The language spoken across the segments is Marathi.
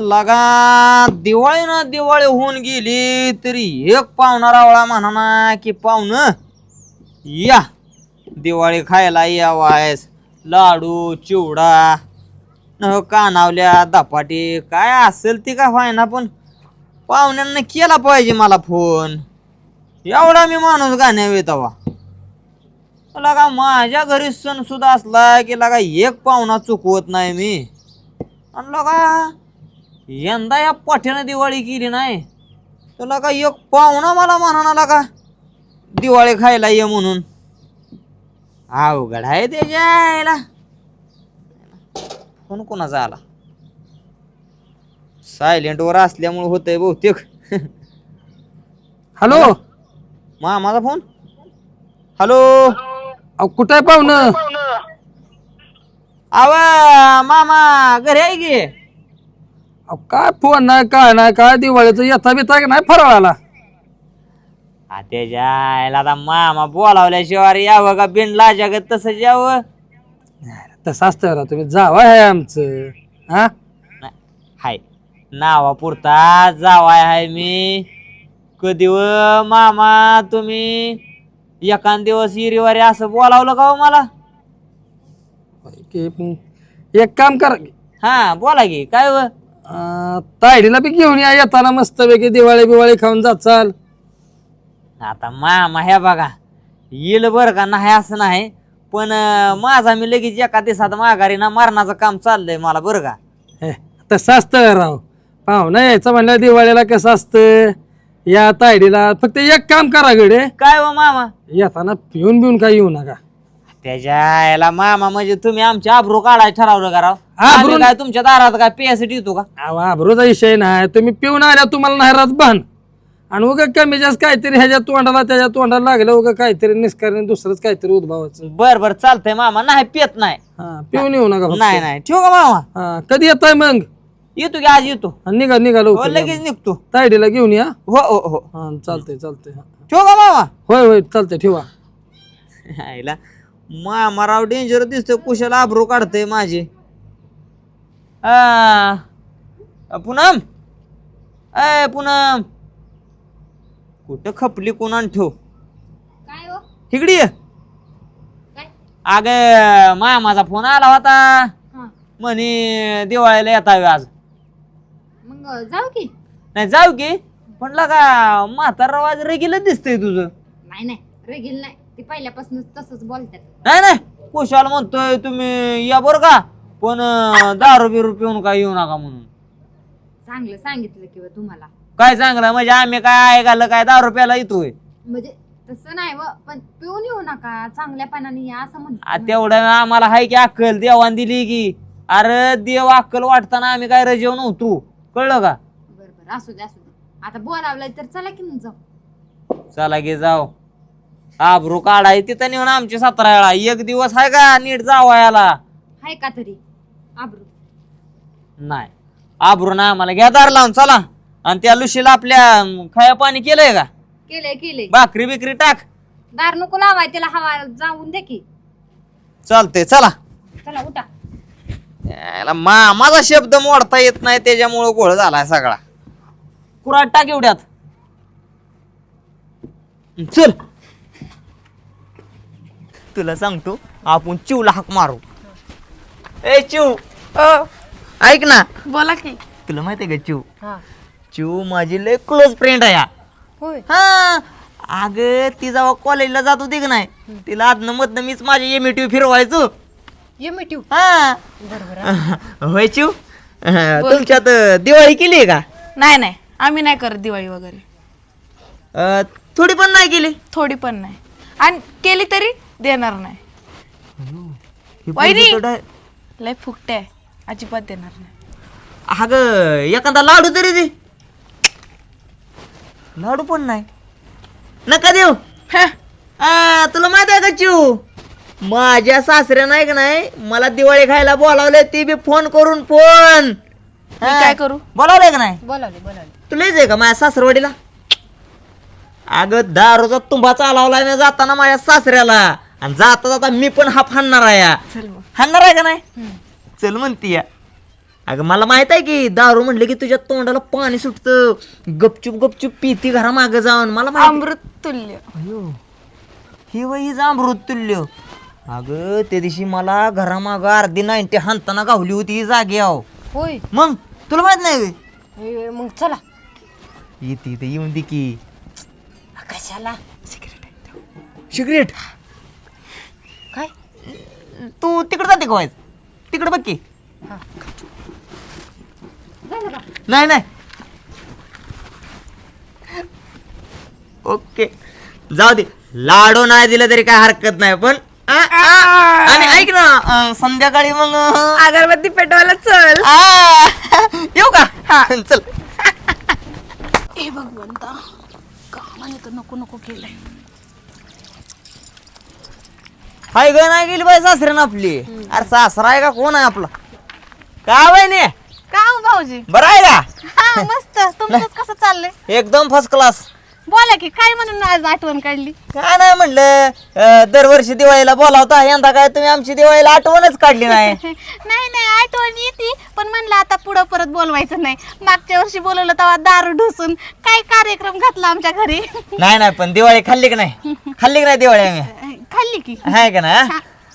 लगा दिवाळी ना दिवाळी होऊन गेली तरी एक पाहुणा रावळा म्हणा ना की पाहुण या. दिवाळी खायला यावायस. लाडू चिवडा न कानावल्या धपाटी काय असेल ती का व्हायना पण पाहुण्यांना केला पाहिजे मला फोन. एवढा मी माणूस गाण्यावे तवा. लगा माझ्या घरी सण सुद्धा असला की लगा एक पाहुणा चुकवत नाही मी. आणि लगा यंदा या पठ्यानं दिवाळी केली नाही. तर लगा एक पाहुणा मला म्हणा लगा दिवाळी खायला ये म्हणून. अवघड आहे त्याच्या यायला फोन कोणाचा आला? सायलेंट वर असल्यामुळे होतंय बहुतेक. हॅलो? मामाचा फोन? हॅलो? अहो कुठं आहे पाहुणं? आव मामा घरी आहे की? अहो काय फोन नाही काय नाही काय दिवाळीचं येता बिता का नाही फराळाला? आ, त्याच्या आईला आता मामा बोलावल्याशिवाय यावं का बिन लाजागत तसं यावं तसं असतं ना तुम्ही जावा आहे आमचं हा? नाही, हाय नावापुरता जावाय हाय मी. कधी व मामा तुम्ही एखाद दिवस इरीवारी असं बोलावलं का हो मला? की एक काम करा हा बोला की काय व? अं, तायडीला बी घेऊन या येताना मस्तपैकी दिवाळी बिवाळी खाऊन जात चाल आता मामा ह्या बघा येईल बरं का नाही असं नाही पण अं, माझा मी लगेच एका दिवसात माघारी ना मरणाचं काम चाललंय मला बरं का? हे, तसं असतं राव. पाहुणं यायचं म्हणलं दिवाळीला कसं असतं? या तायडीला फक्त एक काम करा गडे. काय व मामा? येताना पिऊन बिऊन काय येऊ नका. त्याच्या याला मामा म्हणजे तुम्ही आमचे आब्रू काढायला ठरवलं का राव? आब्रू- आम्ही काय तुमच्या दारात काय पियासाठी येतो का? अहो, आबरूचा विषय नाही. तुम्ही पिऊन आल्या तुम्हाला नाही राहत भान. आणि उगा कमी जास्त काहीतरी ह्याच्या तोंडाला त्याच्या तोंडाला लागलं उगा काहीतरी निष्कारण दुसरंच काहीतरी उद्भवाचं बर बर चालतंय मामा. नाही पियत नाही. हा पिऊन येऊ नका फक्त. नाही नाही. ठेवू का मामा? हा कधी येताय मग? येतो की आज येतो. हा, निघा निघा हो लवकर लगेच निघतो. तायडीला घेऊन या. हो हो हो. हा चालतंय चालतंय हा. ठेवू का मामा? होय होय चालतंय ठेवा. आईला. मामा राव डेंजर दिसतोय कुशाला आब्रू काढतोय माझे. आ, पूनम? ए पूनम. कुठं खपली कोणान ठेव? काय हो? इकडे ये. काय? अग मामाचा फोन आला होता. हा. म्हणे दिवाळीला येतावे आज. मग जाऊ की. नाही जाऊ की. पण लगा म्हातारा आज रेगीला दिसतंय तुझं. नाही नाही रेगील नाही. ते पहिल्यापासूनच तसंच बोलतात. नाही नाही. कुशाल म्हणतोय तुम्ही या बरं का? पण अं, दारू बिरू पिऊन काय येऊ नका म्हणून. चांगलं सांगितलं किंवा तुम्हाला. काय चांगलं? म्हणजे आम्ही काय ऐकायला काय दारू प्यायला येतोय? म्हणजे तसं नाही व पण पिऊन येऊ नका. चांगल्या पानाने या असं आ, म्हणतो तेवढं आम्हाला हाय की अक्कल. देवान दिली की. अरे देव अक्कल वाटताना आम्ही काय रजेव नव्हतो कळलं का? बरं बरं. असू दे असू दे. आता बोलावलंय तर चला की मग जाऊ. चला गे जाऊ. आबरू काढाय तिथं नेऊन आमची सतरा वेळा. एक दिवस आहे का नीट जावायला? हाय का तरी? आबरू. नाही. आबरू ना आम्हाला घ्या दार लावून चला. आणि त्या लुशीला आपल्या अं, खाया पाणी केलंय का? केले केले भाकरी बिकरी टाक. दार नको लावाय त्याला हवा जाऊन दे की. चालते चला. चला उठा. याला मा माझा शब्द मोडता येत नाही त्याच्यामुळं गोळ झालाय सगळा. कुराट टाक एवढ्यात. चल. तुला सांगतो आपण चिवला हाक मारू. ए चिव! ऐक ना. बोला की. तुला माहिती आहे का चिव? हा. चिव माझी लय क्लोज फ्रेंड आहे हा. होय. हा. अग ती जेव्हा कॉलेजला जात होती की नाही तिला आदनं मधनं मीच माझी एम फिरवायचो. ये मिठू हा. बरोबर होय चिव? तुमच्यात दिवाळी केली का? नाही नाही. आम्ही नाही करत दिवाळी वगैरे. अं, थोडी पण नाही केली? थोडी पण नाही. आणि केली तरी? देणार नाही. ही वहिनी! पोरगी तर डाय- लय फुकटे आहे. अजिबात देणार नाही. अगं एखादा लाडू तरी दे. लाडू पण नाही. नका देऊ. हं, आ, तुला माहीत आहे का चिव माझ्या सासऱ्या नाही का नाही मला दिवाळी खायला बोलावले ती बी फोन करून फोन. मी काय करू? बोलावलंय का नाही? बोलावले बोलावले तुला आहे का माझ्या सासरवाडीला? अगं दारूचा तुंबा चालवलाय मी जाताना माझ्या सासऱ्याला. आणि जाता जाता मी पण हा हाणणार आहे चल मग. हाणणार आहे का नाही? चल म्हणती या. अगं मला माहीत आहे की दारू म्हणलं की तुझ्या तोंडाला पाणी सुटतं. गपचूप गपचूप पिती घरा मागे जाऊन. मला माहीत अमृत तुल्य अयो. ही वय हीच अमृत तुल्य अगं त्या दिवशी मला घरामागं अर्धी नाईन्टी हाणताना गावली होती ही जागी आहो होय. मग? तुला माहीत नाही व्हय? मग चला. येते इथे येऊन दे की. कशाला? सिगरेट? तू तिकडे जाते का व्हायचं तिकडे बघ की. नाही नाही. ओके. जाऊ दे. लाडू नाही दिलं तरी काय हरकत नाही पण आ, आ, आणि ऐक ना अं, संध्याकाळी मग अं, अगरबत्ती पेटवायला चल. आ, येऊ का? चल. ए भगवंता कामाने तर नको नको केलंय. हाय ग नाही गेली बाई सासऱ्यानं आपली. अरे सासरा आहे का कोण आहे आपला? का वहिनी का हो भाऊजी? बरं आहे का? हा मस्त. तुमचं कसं चाललंय? एकदम फर्स्ट क्लास बोला की काय म्हणून आज आठवण काढली? काय नाही म्हणलं अं, दरवर्षी दिवाळीला बोलावता यंदा काय तुम्ही आमची दिवाळीला आठवणच काढली नाही. नाही नाही आठवण येते पण म्हणलं आता पुढं परत बोलवायचं नाही. मागच्या वर्षी बोलवलं तेव्हा दारू ढोसून काय कार्यक्रम घातला आमच्या घरी? नाही नाही पण दिवाळी खाल्ली की नाही? खाल्ली की नाही दिवाळी आम्ही? खाल्ली की. आहे का ना?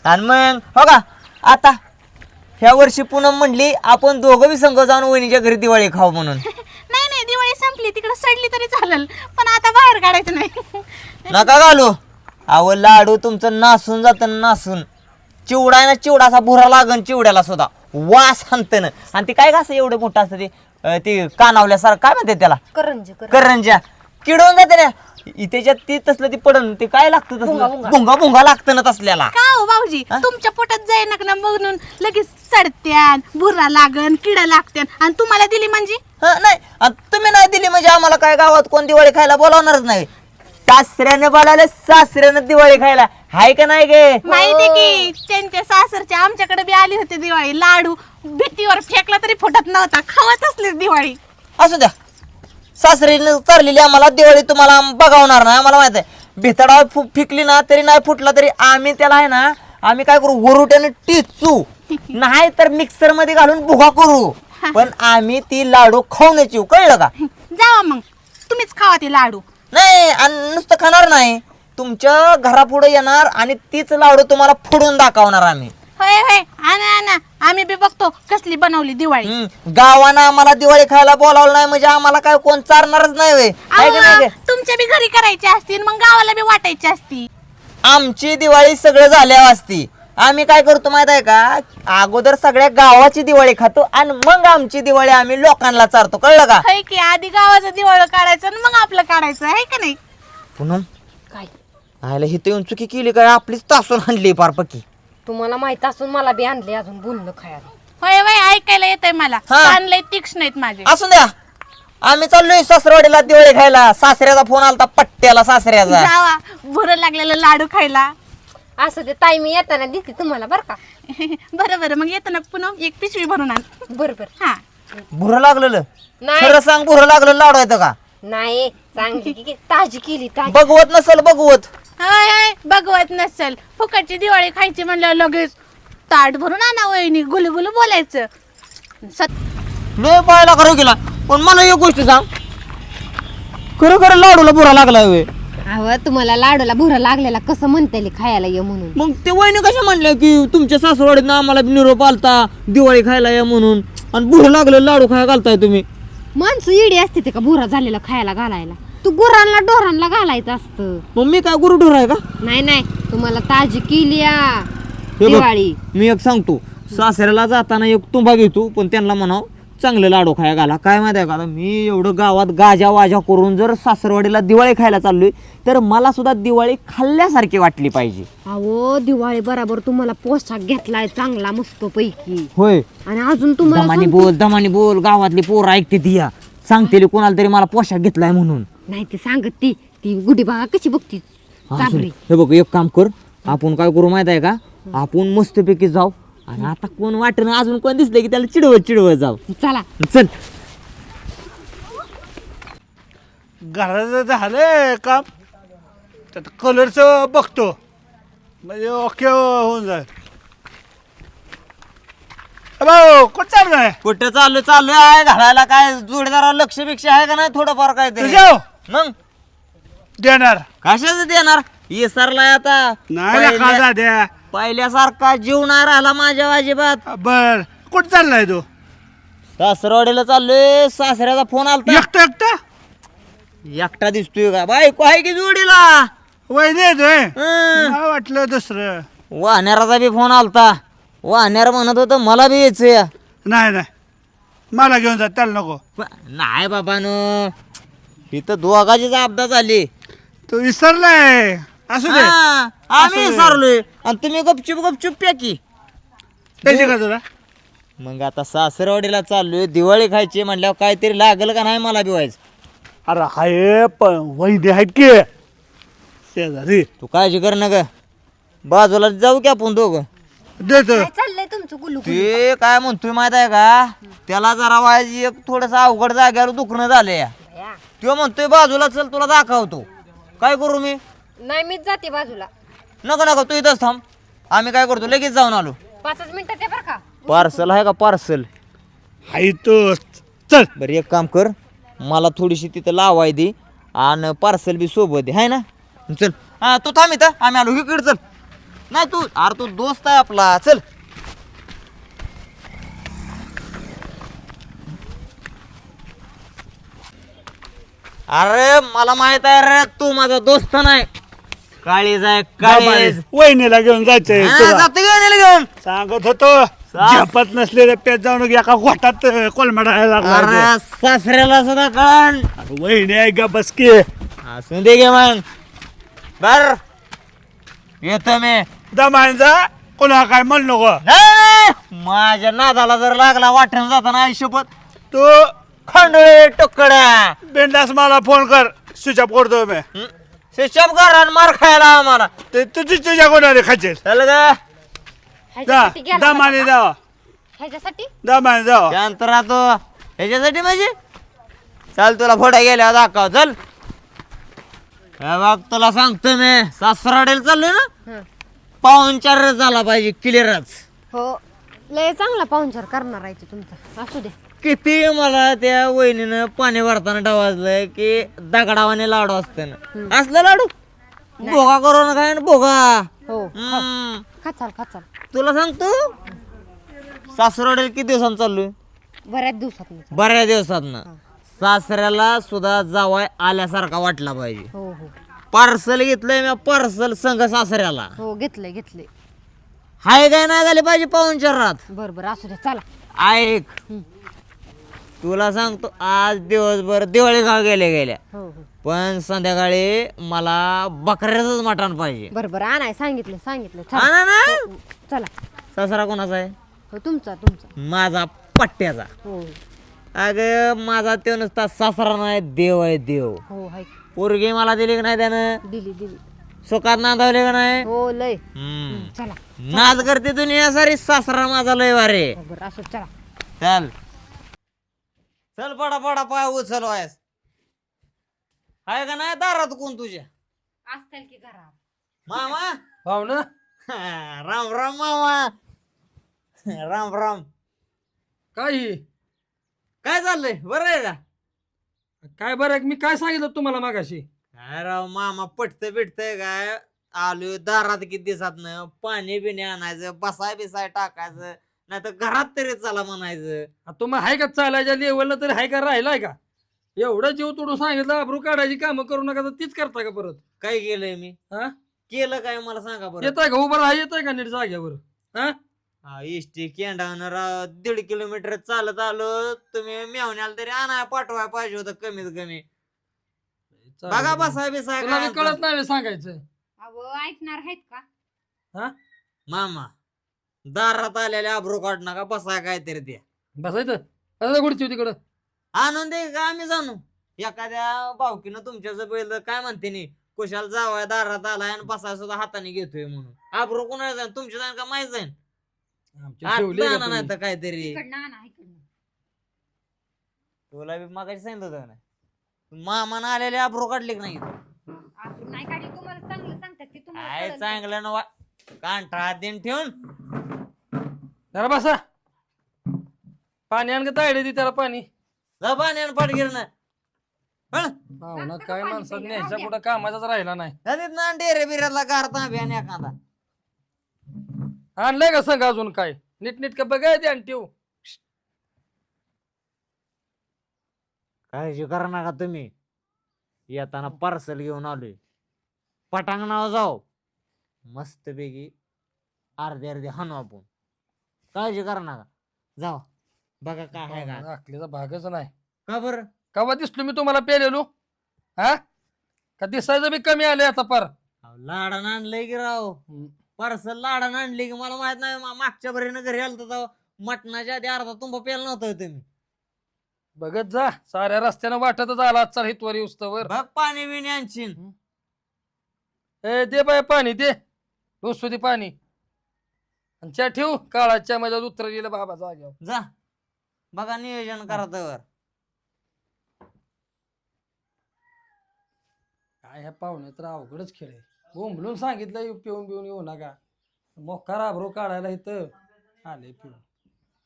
आणि मग हो का? आता ह्या वर्षी पूनम म्हणली आपण दोघं बी संघ जाऊन वहिनीच्या घरी दिवाळी खाऊ म्हणून. नाही नाही दिवाळी संपली तिकडे सडली तरी चालेल पण आता बाहेर काढायचं नाही. नका घालू. अहो लाडू तुमचं नासून जातं नासून. चिवडा आहे ना चिवडा असा भुरा लागन चिवड्याला सुद्धा. वास हाणतं ना. आणि ते काय कसं एवढं मोठं असतं ते? अं, ते कानावल्यासारखं काय म्हणते त्याला? करंज करंज्या. किडवून जाते ना. त्याच्यात ती तसलं ती पडन ते काय लागतं तसलं? भुंगा भुंगा. लागतं ना तसल्याला. का हो भाऊजी? तुमच्या पोटात जाईना ना म्हणून लगेच सडत्यान भुरा लागन किडा लागत्यान. आणि तुम्हाला दिली म्हणजे? हं, नाही. आणि तुम्ही नाही दिली म्हणजे आम्हाला काय गावात कोण दिवाळी खायला बोलावणारच नाही. सासऱ्याने बोलावलं सासऱ्यानं दिवाळी खायला. हाय का नाही गे? माहिती की त्यांच्या सासरच्या आमच्याकडे बी आली होती दिवाळी. लाडू भीतीवर फेकला तरी फुटत नव्हता. खावत असली दिवाळी. असू द्या. सासरीनं चाललेली आम्हाला दिवाळी तुम्हाला बघावणार नाही आम्हाला माहीत आहे. भितडा फु फिकली ना तरी नाही फुटला तरी आम्ही त्याला आहे ना आम्ही काय करू वरुट्याने टिचू. नाही तर मिक्सरमध्ये घालून भुगा करू. पण आम्ही ती लाडू खाऊन येऊ कळलं का? जावा मग. तुम्हीच खावा ते लाडू. नाही आणि नुसतं खाणार नाही. तुमच्या घरापुढे येणार आणि तीच लाडू तुम्हाला फोडून दाखवणार आम्ही. होय होय. आणा आणा आम्ही बी बघतो कसली बनवली दिवाळी. हम्म, गावानं आम्हाला दिवाळी खायला बोलावलं नाही म्हणजे आम्हाला काय कोण चारणारच नाही का अहो? तुमच्या बी घरी करायची असतील मग गावाला बी वाटायची असती. आमची दिवाळी सगळं झाल्यावर असती. आम्ही काय करतो माहीत आहे का? अगोदर सगळ्या गावाची दिवाळी खातो आणि मग आमची दिवाळी आम्ही लोकांना चारतो. कळलं का? होय की आधी गावाचं दिवाळ काढायचं आणि मग आपलं काढायचं आहे का नाही? पुनम काय? आयला हिथं येऊन चुकी केली काय आपलीच तासून आणली पार पक्की तुम्हाला माहीत असून मला बी आणले अजून बोलणं खायला. होय होय ऐकायला येतंय मला. हा. आणलंय तीक्ष्ण आहेत माझे. असू द्या. आम्ही चाललोय सासरवाडीला दिवाळी खायला. सासऱ्याचा फोन आलता पट्ट्याला सासऱ्याचा. जावा भुरं लागलेलं लाडू खायला. असं ते ताई मी येताना दिसते तुम्हाला बर का? बरं बरं मग येताना पुन्हा एक पिशवी भरून आण. बरोबर हा. भुरं लागलेलं? नाही. खरं सांग भुरं लागलेलं लाडू येतं का? नाही चांगली की- की ताजी केली ताजी. बघवत नसेल बघवत. होय होय बघवत नसेल. फुकटची दिवाळी खायची म्हणल्यावर लगेच ताट भरून आणा वहिनी गुलू गुलू बोलायचं. सत लय पाहायला करू गेला पण मला एक गोष्ट सांग. खरं खरं लाडूला बुरा लागलाय होय. अहो तुम्हाला लाडूला भुरा लागलेला कसं म्हणते खायला ये म्हणून? मग ते वहिनी कशा म्हणल्या की तुमच्या सासरवाडीनं आम्हाला बी निरोप आलता दिवाळी खायला या म्हणून आणि बुरं लागलं लाडू खायला घालताय तुम्ही. माणसं येडी असते ते का भुरा झालेला खायला घालायला? तू गुरांना डोरांना घालायचं असतं. मग मी काय गुरु ढोर आहे का? नाही नाही. तुम्हाला ताजी केली आ हे बघ, दिवाळी. मी एक सांगतो. सासऱ्याला जाताना एक तुंबा घेतो पण त्यांना म्हणाव चांगलं लाडू खाया घाला. काय माहिती आहे का आता? मी एवढं गावात गाजा वाजा करून जर सासरवाडीला दिवाळी खायला चाललोय तर मला सुद्धा दिवाळी खाल्ल्यासारखी वाटली पाहिजे. अहो दिवाळी बरोबर तुम्हाला पोशाख घेतलाय चांगला मस्त पैकी होय. आणि अजून तुम्हाला दमानी सांगतो- बोल दमानी बोल गावातली पोरं ऐकते ती या. सांगते कोणाला तरी मला पोशाख घेतलाय म्हणून. नाही ते सांगत ती ती गुढी बघा कशी बघती? हा, चाबरी हे बघ एक काम कर आपण काय करू माहीत आहे का? आपण मस्तपैकी जाऊ आणि आता कोण वाटणं अजून कोण दिसलं की त्याला चिडवत चिडवत जाऊ. चला. चल. घराचं झालं काम. त्यात कलरचं बघतो. म्हणजे ओके होऊन जाईल. भाऊ कुठं चाललाय? कुठं चालू चालू आहे घालायला काय जोडीदारावर लक्ष बिक्ष आहे का नाही? थोडंफार काय तरी तुझ्या मग? देणार. कशाच देणार? इसरलाय आता. नाही पहिल्या- का दाद्या पहिल्यासारखा जीव नाही राहिला माझ्या अजिबात. बर. कुठं चाललाय तू? सासरवाडीला चाललोय. सासऱ्याचा फोन आलता. एकटा एकटा? एकटा दिसतोय का? बायको आहे की जोडीला? हं. मला वाटलं दुसरं. वाहण्याराचा बी फोन आलता. वाहण्यार म्हणत होतं मला बी यायचंय. नाही नाही. मला घेऊन जा त्याला नको. नाही बाबा न इथं दोघाचीच आपदा झाली. तू विसरलाय. असू दे. हा, आम्ही सारलोय आणि तुम्ही गपचूप गपचूप प्याकी त्याची का तुला? मग आता सासरवाडीला चाललोय. दिवाळी खायची म्हणल्यावर काहीतरी लागल का नाही मला बी व्हायचं अरे हाय पण वहिनी आहेत की? शेजारी. तू काळजी कर ना ग. बाजूला जाऊ की आपण दोघं. देतो. काय चाललंय तुमचं गुलू ते काय म्हणतोय माहीत आहे का? त्याला जरा व्हायची एक थोडस अवघड जाग्यावर दुखणं झालंय. तो म्हणतोय बाजूला चल तुला दाखवतो. काय करू मी? नाही मीच जाते बाजूला. नको नको तू इथंच थांब. आम्ही काय करतो लगेच जाऊन आलो. पाचच मिनिटात बरं का. पार्सल आहे का पार्सल? हाय तो. चल. बरं एक काम कर. मला थोडीशी तिथं लावाय दे आणि पार्सल बी सोबत दे हाय ना? चल. हा तू थांब इथं. आम्ही आलो. इकडे चल. नाही तू अरे तू दोस्त आहे आपला. चल. अरे मला माहीत आहे रे तू माझा दोस्त नाही. काळीज आहे काळीज. वहिनीला घेऊन जायचंय तुला. जातो घेऊन? सांगत होतो. झपत नसलेल्या पेट जाऊन एका घोटात कोलमडायला लागला अरे सासऱ्याला सुद्धा कळण. वहिनी आहे का बसके. असून दे गे मग. बर. येतो मी. दमायन जा. कोणा काय म्हण नको. नाही, नाही. माझ्या नादाला जर लागला वाटण जाताना आयुष्यपत तू खंडोळे टोकड्या. बिंदास मला फोन कर. स्विच ऑफ करतो मी. शिक्षप कर आणि मार खायला आम्हाला. ते तुझी तुझ्या कोणाने खाचे चल ग. जा ह्याच्यासाठी गेला दमाने होता जावा का? ह्याच्यासाठी? दमाने जावा. त्यानंतर राहतो? ह्याच्यासाठी म्हणजे? चल तुला फोटा गेल्या दाखव. चल. हे बघ तुला सांगतो मी. सासराडेल चाललोय ना? हं. पाऊन चार झाला पाहिजे क्लिअरच हो. लय चांगला पाहुणचार करणार आहे ते तुमचा. असू दे. किती मला त्या वहिनीनं पाणी भरताना डावाजलंय की दगडावाने लाडू असतं असलं लाडू? भोगा करून काय ना भोगा. हो. हम्म. तुला सांगतो सासरवाडीला किती दिवसांनी चाललोय? बऱ्याच दिवसात बऱ्याच दिवसात सासऱ्याला सुद्धा जावाय आल्यासारखा वाटला पाहिजे. हो हो. पार्सल घेतलंय मी पार्सल संघ सासऱ्याला. हो घेतलंय घेतलंय. हाय काय नाही झाले पाहिजे पाहून रात बरं बरं असू दे चला. ऐक. तुला सांगतो आज दिवसभर दिवाळी गाव गेल्या गेल्या हो हो. पण संध्याकाळी मला बकऱ्याच मटण पाहिजे. बरं बरं आणाय सांगितलं सांगितलं. चला. ना ना? चला. सासरा कोणाचा आहे? हो तुमचा तुमचा. माझा पट्ट्याचा. हो. अग माझा तो नुसता सासरा नाही देव आहे देव. हो हाय. पोरगी मला दिली का नाही त्यानं? दिली दिली. सुखात नांदवले का नाही? हो लय. हम्म. चला. नाद करते दुनिया सारी सासरा माझा लय वारे बरं असू चला. चल. चल पडा पडा पाय उचल वायस. आहे का नाही दारात कोण तुझ्या? असतील की घरात. मामा? हो ना. राम राम मामा. राम राम. काही काय चाललंय? बरं आहे का? काय बरं मी काय सांगितलं तुम्हाला मागाशी? काय राव मामा पटत बिटतय काय? आलोय दारात किती दिवसात पाणी बिणी आणायचं बसाय बिसाय टाकायचं. नाही तर घरात तरी चला म्हणायचं. आ, तुम्ही हाय का चालायच्या लेवलला तरी हाय का राहिलाय का? एवढं जीव तोडून सांगितलं अब्रू काढायची कामं करू नका तर तीच करता का परत? काय केलंय मी? हा केलं काय मला सांगा बरं. येताय का उभं राहा येताय का नीट जाग्यावर हा हा इष्टी केंडावनं राव दीड किलोमीटर चालत आलो तुम्ही मेवण्याला तरी आणाय पाठवाय पाहिजे होतं कमीत कमी. बघा बसाय बिसाय तुला काय बी कळत नाही बे सांगायचं. अहो ऐकणार आहेत का? हा मामा. दारात आलेले आब्रू काढ नका बसाय काहीतरी ते. बसायचं? बसायचं गुडची तिकडं. आणून दे का आम्ही जाणू एखाद्या भावकीनं तुमच्या बैल काय म्हणते नी कुशाल जावाय दारात आलाय आणि बसाय सुद्धा हाताने घेतोय म्हणून. आब्रू कोणाला जाईन? तुमच्या जाईन का माहीत जाईन? आमची ठेवली आत का आणा नाही तुम्ही? तर काहीतरी. इकडनं आणा इकडनं. तुला बी मागाशी सांगितलं होतं ना मामानं आलेले आब्रू काढले की नाही? आपण नाही काढली तुम्हाला चांगलं सांगतात ते तुम्हाला काय कळलं. चांगलं ना वा कांठा दिन ठेवून. जरा बसा. पाणी आण का तायडे दे त्याला पाणी. जा पाणी आणि पाठगिर ना पण पाहुणा काय माणसात न्यायचा कुठं कामाचाच राहिला नाही. नदीत ना डेरे बिऱ्यातला गारता बियाणे एखादा. आणलंय का सांग अजून काय? नीट नीट का बघाय ते आणि ठेव. काळजी करा नका तुम्ही. येताना पार्सल घेऊन आलोय. पटांगणावर जाऊ. मस्त पैकी अर्धे अर्धे हाणू आपण. काळजी करा नका. जाऊ बघा काय आहे का. राखलीचा भागच नाही. का बरं? कवा दिसलो मी तुम्हाला पेलेलो? हा? का दिसायचं बी कमी आले आता पार. अहो, लाडानं आणलंय की राव. पार्सल लाडानं आणले की मला माहीत नाही. मा- मागच्या बरीनं घरी आलं तर मटणाच्या आधी अर्धा तुंबा पेला नव्हतं तुम्ही. बघत जा. साऱ्या रस्त्यानं वाटतच आला आजचा हितवारी उस्तवर बघ पाणी बिणी आणशीन ए दे बाय पाणी दे. डोसू दे पाणी. आणि च्या ठेव काळाच्या माझ्या उतर गेलं बाबा जाग्यावर जा. बघा नियोजन करा तर काय ह्या पाहुणे तर अवघडच खेळ आहे. बोंबलून सांगितलं येऊ पिऊन पिऊन येऊ नका. मोका राबरो काढायला इथं आले पिऊन.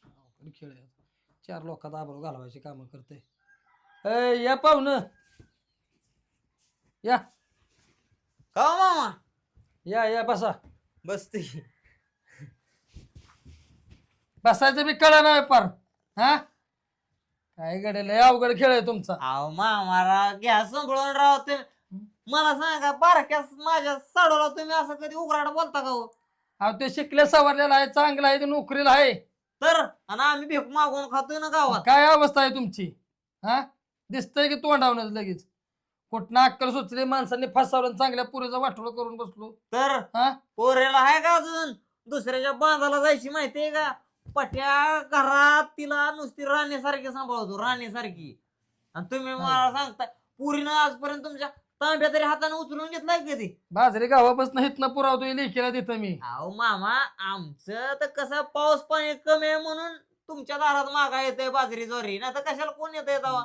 अवघड खेळ आहे. चार लोकात आबरो घालवायची कामं करते. ए या पाहुणं. या. का हो मामा. या या बसा. बसते. बसायचं बी कळा नाही पार. हा? काय गडेल अवघड खेळ आहे तुमचा. अहो मामारा घ्या संभळून राव ते मला सांगा बारक्या माझ्या साडवला तुम्ही असं कधी उघराड बोलता का हो? अहो ते शिकले सवरलेला आहे चांगला आहे ते नोकरीला आहे. तर? आणि आम्ही भीक मागून खातोय ना गावात. काय अवस्था आहे तुमची? हा? दिसतंय की तोंडावूनच लगेच. कुठनं अक्कल सुचली माणसांनी फसावलं चांगल्या पुरेचा वाटोळ करून बसलो. तर? हा? पोरेला आहे का अजून? दुसऱ्याच्या बांधाला जायची माहितीये का? पट्या घरात तिला नुसती राणीसारखी सांभाळतो राणीसारखी. आणि तुम्ही मला सांगता पुरीनं आजपर्यंत तुमच्या तांब्या तरी हाताने उचलून घेतलाय कधी? बाजरी गावापासून हितनं पुरावतोय लेखीला देतं मी. अहो मामा आमचं तर कसं पाऊस पाणी कमी आहे म्हणून तुमच्या दारात मागा येते बाजरी ज्वारी. ना तर कशाला कोण येते तेव्हा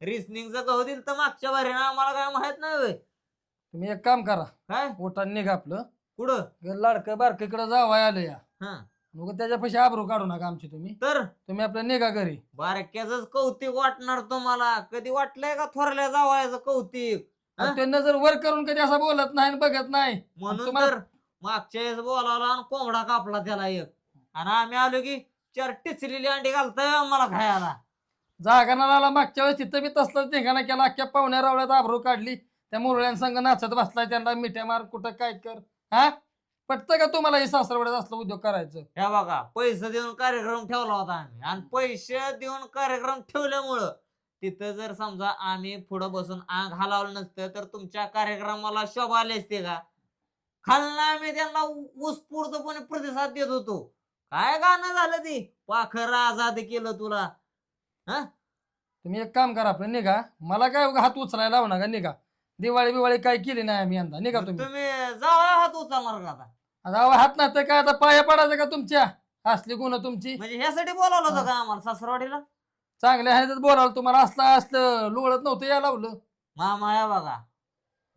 रिसनिंगचं गहू दिल तर मागच्या बारीनं आम्हाला काय माहीत नाही होय. तुम्ही एक काम करा काय? ओटान निघा आपलं. कुठं? लाडकं बारकीकडे जावाय आलं या. हा. मग त्याच्या पैसे आबरू काढू नका आमची तुम्ही. तर? तुम्ही आपलं निघा घरी. बारक्याच कौतिक वाटणार तुम्हाला. कधी वाटलंय का थोरल्या जावायचं कौतिक? हा? ते नजर वर करून कधी असं बोलत नाही आणि बघत नाही म्हणून तुम्हाला- तर मागच्या वेळेस बोलावला आणि कोंबडा कापला त्याला एक. आणि आम्ही आलो की चार टिचलेली अंडी घालताय आम्हाला खायला. जागा आला मागच्या वेळेस तिथं बी तसलं ठिकाणा केला. अख्ख्या पाहुण्या रावळ्यात आबरू काढली. त्या मुरळ्यांसंग नाचत बसलाय त्यांना. मिठ्या मार कुठं काय कर? हा? पटतं का तुम्हाला हे सासरवड्यात असलं उद्योग करायचं? हे बघा पैसे देऊन कार्यक्रम ठेवला होता आम्ही. आणि पैसे देऊन कार्यक्रम ठेवल्यामुळं तिथं जर समजा आम्ही पुढं बसून आंग हलावलं नसतं तर तुमच्या कार्यक्रमाला शोभा आले असते का? खालना आम्ही त्यांना उत्स्फूर्तपणे प्रतिसाद देत होतो. काय गाणं झालं ती? पाखर आजाद केलं तुला. हा? तुम्ही एक काम करा आपलं निघा. मला काय उगा हात उचलायला लावू नका निघा. दिवाळी बिवाळी काय केली नाही आम्ही यंदा. निघा तुम्ही. तुम्ही जावा हात उचलणार का आता? आता अहो, हात नाही तर काय आता पाया पडायचं का तुमच्या? असली गुण तुमची. म्हणजे ह्यासाठी बोलावलं होतं का आम्हाला सासरवाडीला? चांगले आहे तर बोलावलं. तुम्हाला असलं असलं लोळत नव्हतं या लावलं. मामा या बघा.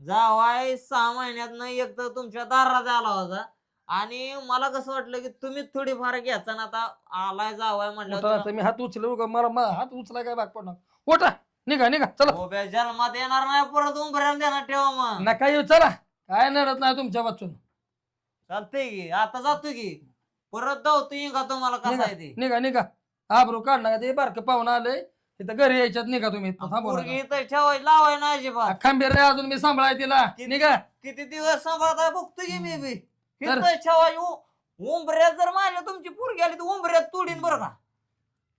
जावाय सहा महिन्यात एक तर तुमच्या दारात आला होता. आणि मला कसं वाटलं की तुम्ही थोडीफार घ्यायचा ना आता आलाय जावाय उठा म्हटलं आता मी हात उचलू का? मला मा- हात उचला काय भाग पडणार? उठा! निघा निघा चला. उभ्या जन्मात येणार नाही परत उंबऱ्याला देणार ठेवा मग. नका येऊ चला. काय नडत नाही तुमच्या वाचून चालतंय की आता जातो की. परत धावतो इंगा तुम्हाला कसं निघा आहे ते. निघा निघा. आबरू काढणार ते बारकं पाहून आलंय. तिथं घरी यायच्यात निघा तुम्ही. इथनं थांबू पोरगी नका. इथं ठेवाय लावाय ना अजिबात. खंबीर आहे अजून मी सांभाळाय तिला. निघा. किती दिवस सांभाळताय बघतो की मी बी. तर- इथं ठेवाय उंबऱ्यात जर माझ्या तुमची पोरगी आली तर उंबऱ्यात तोडीन बरं का?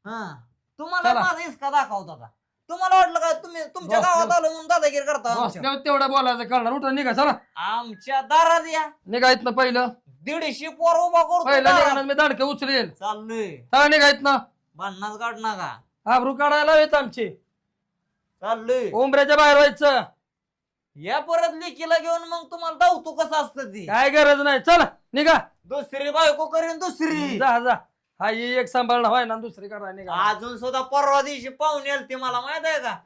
हा. तुम्हाला चला. माझा हिसका दाखवता का तुम्हाला वाटलं काय तुम्ही तुमच्या. गावात आलो म्हणून दादागिरी करता आमच्या? बसल्यावर तेवढं बोलायचं कळणार. उठा निघा चला. आमच्या दारात या. निघा इथनं पहिलं. दीडशे पोर उभा करतो पहिलं दारात. मी दाडकं उचलेल चाललोय. चला निघा इथनं. भांडणाच काढ नका आबरू काढायला येत आमची. चाललोय. उंबऱ्याच्या बाहेर व्हायचं. या परत लेकीला घेऊन मग तुम्हाला धावतो कसं असतं ती? काय गरज नाही. चला निघा. दुसरी बायको करेन दुसरी. जा जा. हा ही एक सांभाळणं व्हाय ना दुसरी करा निघा. अजून सुद्धा परवा दिवशी पाहुणे आलते मला माहीत आहे का?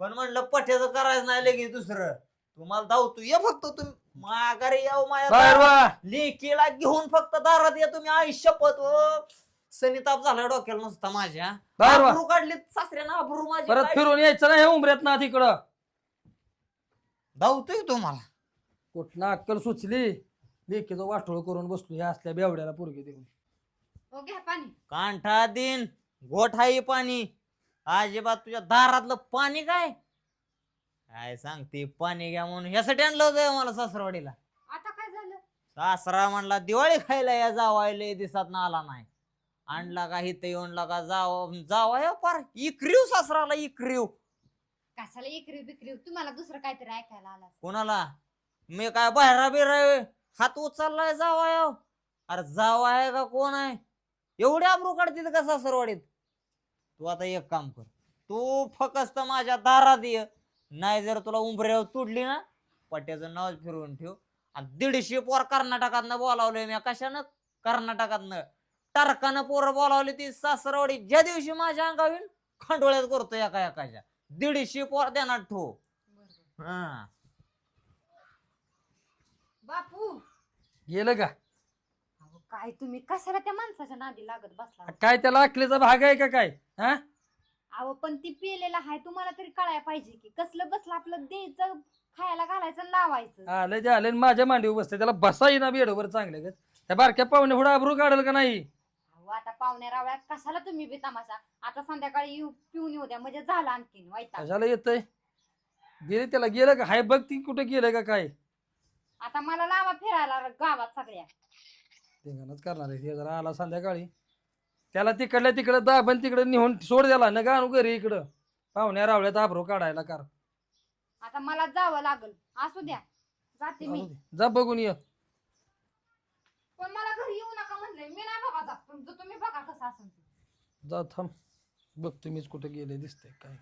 पण म्हणलं पठ्याचं करायचं नाही लगेच दुसरं. तुम्हाला धावतो ये फक्त तुम्ही. माघारी याव बाहेर माझ्या वा. लेकीला घेऊन फक्त दारात या तुम्ही आई शपथ हो सनिताप झाला डोक्याला नुसता माझ्या. बरं. अब्रू काढली सासऱ्यानं अब्रू माझी परत फिरून यायचं ना हे उमऱ्यात ना तिकडं. धावतोय तुम्हाला. कुठनं अक्कल सुचली? लेकीचं वाटोळ करून बसलो ह्या असल्या बेवड्याला पोरगी देऊन. घ्या पाणी. कांठा दिन गोठाई पाणी. अजिबात तुझ्या दारातलं पाणी काय? काय सांगते पाणी घ्या म्हणून. यासाठी आणलं होतं मला सासरवाडीला. आता काय झालं? सासरा म्हणला दिवाळी खायला या जावायला दिसात ना आला नाही. आणला का इथं येऊन लगा जाव जावाय पार. इकरीव सासराला इकरीव. कशाला इकरी बिकरी तुम्हाला दुसरं काहीतरी ऐकायला आला. कोणाला? मी काय बाहेरा बिरा हात उचललाय जावाय अरे जावाय का कोण आहे? एवढे आबरू काढतील का सासरवाडीत? तू आता एक काम कर. तू फकस्त माझ्या दारात ये. नाही जर तुला उंबऱ्यावर तुडली ना पट्ट्याचं नाव फिरवून ठेव. आणि दीडशे पोर कर्नाटकातनं बोलावलंय मी कशानं? कर्नाटकातनं. टारकानं पोरं बोलावली ती सासरवाडी. ज्या दिवशी माझ्या अंगावीन खंडोळ्यात करतो एका एकाच्या. दीडशे पोर देणार ठो हा. बापू! गेलं का? काय तुम्ही कशाला त्या माणसाच्या नादी लागत बसला? काय त्याला अकलेचा भाग आहे का काय? हा? अहो पण ती पिलेला आहे तुम्हाला तरी कळायला पाहिजे की कसलं बसलं आपलं द्यायचं खायला घालायचं आणि लावायचं. आलं जे आलं माझ्या मांडीवर बसते त्याला बसा येईना बेडवर चांगले का त्या बारक्या पाहुणे पुढे आबरू काढल का नाही? अहो आता पाहुण्या रावळ्यात कशाला तुम्ही बी तमाशा? आता संध्याकाळी येऊ पिऊन येऊ द्या म्हणजे झालं आणखीन वाईटा कशाला येतंय? गेले त्याला गेलं का? हाय बघ ती कुठे गेलं का काय? आता मला लावा फिरायला गावात सगळ्या. धिंगाणच करणार आहे. ते जरा आला संध्याकाळी. त्याला तिकडल्या तिकडं दाबन तिकडं निहून सोड द्याला न गाणू घरी इकडं. पाहुण्या रावळ्यात आबरू काढायला कर. आता मला जावं लागल. असू द्या. जाते मी. जा बघून ये. पण मला घरी येऊ नका म्हणलंय. मी नाही जात. तुमचं तुम्ही बघा कसं असेल ते. जा थांब. बघ तुम्हीच कुठे गेले दिसतंय काय.